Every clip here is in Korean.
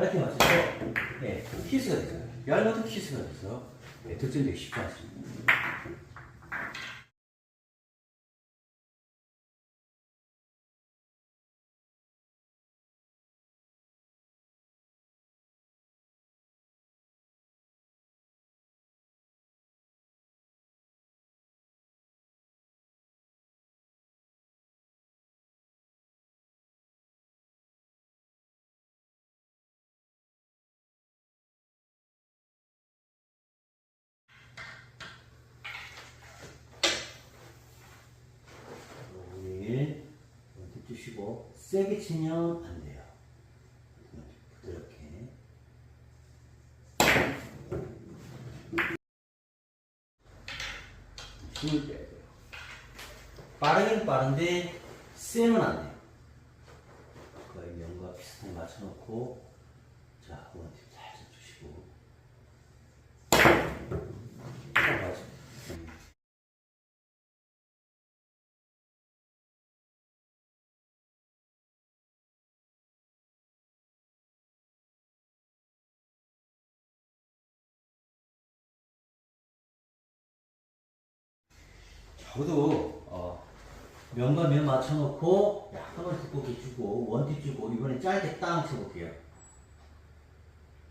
이렇게 맞춰서 예, 키스가 되죠. 얇아도 키스가 돼서 예, 득점되기 쉽지 않습니다. 주시고 세게 치면 안 돼요. 부드럽게. 힘을 빼야 돼요. 빠르긴 빠른데 세면 안 돼요. 거의 면과 비슷하게 맞춰놓고 자 원팁 살짝 주시고 저도 어, 면과 면 맞춰놓고 약간만 두껍게 주고 원팁 주고 이번에 짧게 땅 쳐볼게요.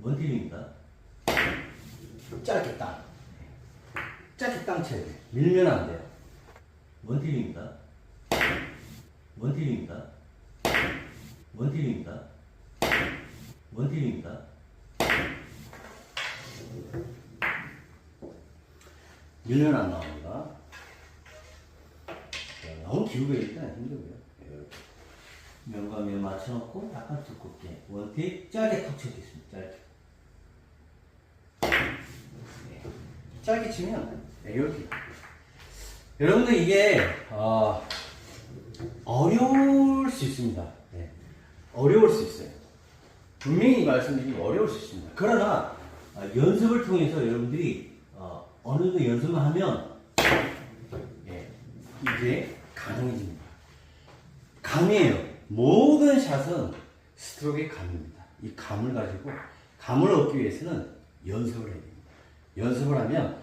원팁입니다. 짧게 땅. 짧게 땅 쳐야 돼. 밀면 안 돼요. 원팁입니다. 원팁입니다. 원팁입니다. 원팁입니다. 밀면 안 나옵니다. 자, 너무 일단 힘들고요. 이렇게. 면 맞춰놓고 약간 두껍게 원팁 짧게 턱 쳐주겠습니다. 짧게. 네. 짧게 치면 네, 이렇게. 여러분들 이게 어, 어려울 수 있습니다. 네. 어려울 수 있어요. 분명히 말씀드리면 어려울 수 있습니다. 그러나 어, 연습을 통해서 여러분들이 어, 어느 정도 연습만 하면 예, 이게 가능해집니다. 감이에요. 모든 샷은 스트로크의 감입니다. 이 감을 가지고 감을 얻기 위해서는 연습을 해야 됩니다. 연습을 하면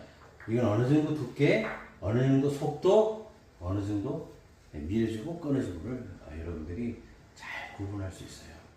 이건 어느 정도 두께, 어느 정도 속도, 어느 정도 밀어주고 끊어주고를 어, 여러분들이 잘 구분할 수 있어요.